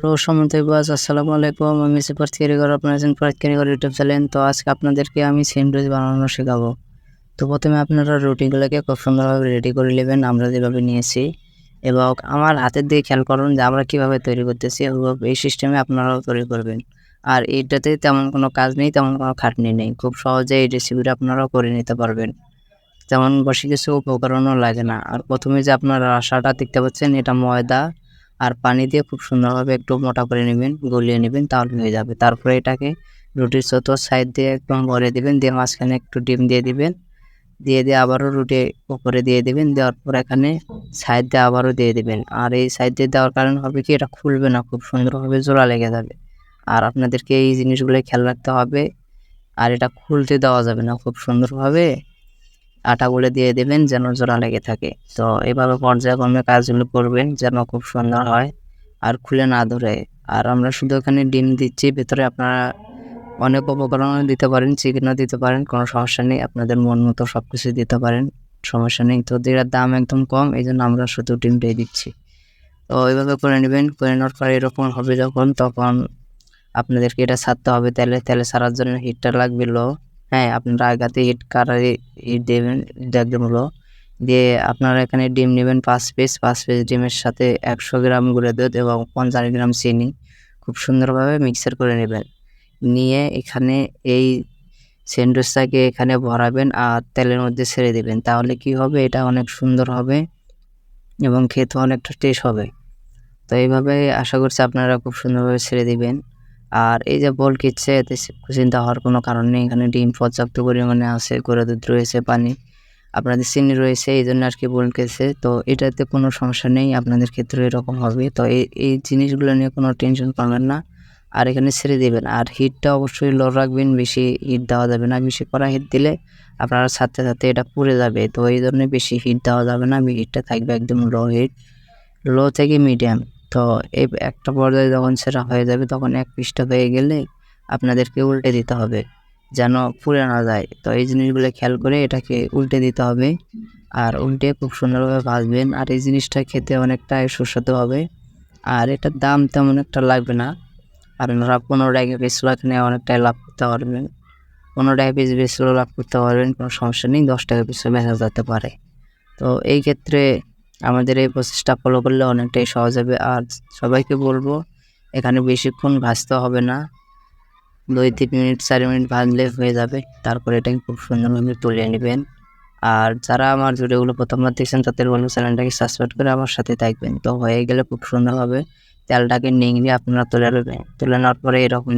Hello বাস আসসালামু আলাইকুম। আমি সুপার কারিগর আপনার আছেন পার্থ কারিগর ইউটিউব চ্যানেল তো আজকে আপনাদেরকে আমি স্যান্ডউইচ বানানো শেখাবো। তো প্রথমে আপনারা রুটিগুলোকে খুব সুন্দরভাবে রেডি করে নেবেন, আমরা যেভাবে নিয়েছি। এবং আমার হাতের দিকে খেয়াল করুন যে আমরা কীভাবে তৈরি করতেছি এই সিস্টেমে আপনারাও তৈরি করবেন। আর এইটাতে তেমন কোনো কাজ নেই, তেমন কোনো খাটনি নেই। খুব সহজে এই রেসিপিটা আপনারাও করে নিতে পারবেন। তেমন বেশি কিছু উপকরণও লাগে না। আর প্রথমে যে আপনারা আশাটা দেখতে পাচ্ছেন, এটা ময়দা আর পানি দিয়ে খুব সুন্দরভাবে একটু মোটা করে নেবেন, গলিয়ে নেবেন, তাহলে হয়ে যাবে। তারপরে এটাকে রুটির চতুর সাইড দিয়ে একদম ভরে দেবেন, দিয়ে মাঝখানে একটু ডিম দিয়ে দিবেন। দিয়ে দিয়ে আবারও রুটি উপরে দিয়ে দিবেন, দেওয়ার পর এখানে সাইড দিয়ে আবারও দিয়ে দেবেন। আর এই সাইড দিয়ে দেওয়ার কারণ হবে কি, এটা খুলবে না, খুব সুন্দরভাবে জোড়া লেগে যাবে। আর আপনাদেরকে এই জিনিসগুলো খেয়াল রাখতে হবে। আর এটা খুলতে দেওয়া যাবে না, খুব সুন্দরভাবে। আটাগুলো দিয়ে দেবেন যেন জোড়া লেগে থাকে। তো এভাবে পর্যায়ক্রমে কাজগুলো করবেন যেন খুব সুন্দর হয় আর খুলে না ধরে। আর আমরা শুধু এখানে ডিম দিচ্ছি, ভেতরে আপনারা অনেক উপকরণও দিতে পারেন, চিকেনও দিতে পারেন, কোনো সমস্যা নেই, আপনাদের মন মতো সব কিছু দিতে পারেন, সমস্যা নেই। তো যেটার দাম একদম কম এই জন্য আমরা শুধু ডিম ডিমটাই দিচ্ছি। তো এইভাবে করে নেবেন, করে নেওয়ার পরে এরকম হবে যখন, তখন আপনাদেরকে এটা ছাড়তে হবে তেলে। তেলে ছাড়ার জন্য হিটটা লাগবে লো হ্যাঁ আপনারা আগাতে হিট কারারে হিট দেবেন একদম লো দিয়ে আপনারা এখানে ডিম নেবেন পাঁচ পিস পাঁচ পিস ডিমের সাথে একশো গ্রাম গুঁড়ো দুধ এবং পঞ্চাশ গ্রাম চিনি। খুব সুন্দরভাবে মিক্সার করে নেবেন। নিয়ে এখানে এই স্যান্ডউইচটাকে এখানে ভরাবেন আর তেলের মধ্যে ছেড়ে দেবেন। তাহলে কি হবে? এটা অনেক সুন্দর হবে এবং খেতে অনেকটা টেস্ট হবে। তো এইভাবে আশা করছি আপনারা খুব সুন্দরভাবে ছেড়ে দিবেন। আর এই যে বল কিচ্ছে এতে চিন্তা হওয়ার কোনো কারণ নেই। এখানে ডিম পর্যাপ্ত পরিমাণে আছে গরু দুধ রয়েছে, পানি। আপনাদের চিনি রয়েছে, এই জন্য আর কি বল কেছে তো এটাতে কোনো সমস্যা নেই, আপনাদের ক্ষেত্রে এরকম হবে। তো এই এই জিনিসগুলো নিয়ে কোনো টেনশন পাবেন না, আর এখানে ছেড়ে দেবেন। আর হিটটা অবশ্যই লো রাখবেন, বেশি হিট দেওয়া যাবে না। বেশি কড়া হিট দিলে আপনারা সাথে সাথে এটা পুড়ে যাবে। তো এই জন্য বেশি হিট দেওয়া যাবে না হিটটা থাকবে একদম লো হিট, লো থেকে মিডিয়াম। তো এই একটা পর্যায়ে যখন সেটা হয়ে যাবে, তখন এক পৃষ্ঠা হয়ে গেলে আপনাদেরকে উল্টে দিতে হবে, যেন পুড়ে না যায়। তো এই জিনিসগুলো খেয়াল করে এটাকে উল্টে দিতে হবে আর উল্টে খুব সুন্দরভাবে ভাজবেন। আর এই জিনিসটা খেতে অনেকটাই সুস্বাদু হবে। আর এটার দাম তেমন একটা লাগবে না। আপনারা পনেরো টাকা পিসগুলো এখানে অনেকটাই লাভ করতে পারবেন। পনেরো টাকা পিস বেশিও লাভ করতে পারবেন, কোনো সমস্যা নেই, দশ টাকা পিসও বেচা যেতে পারে। তো এই ক্ষেত্রে আমাদের এই প্রসেসটা ফলো করলে অনেকটাই সহজ হবে। আর সবাইকে বলব, এখানে বেশিক্ষণ ভাজতে হবে না। দুই তিন মিনিট, চার মিনিট ভাজলে হয়ে যাবে। তারপরে এটাকে খুব সুন্দরভাবে তুলে নেবেন। আর যারা আমার ভিডিওগুলো প্রথমবার দেখছেন, তাদের বলব চ্যানেলটাকে সাবস্ক্রাইব করে আমার সাথে থাকবেন। তো হয়ে গেলে খুব সুন্দরভাবে তেলটাকে নিংড়ে আপনারা তুলে নেবেন। তুলে নেওয়ার পরে এরকম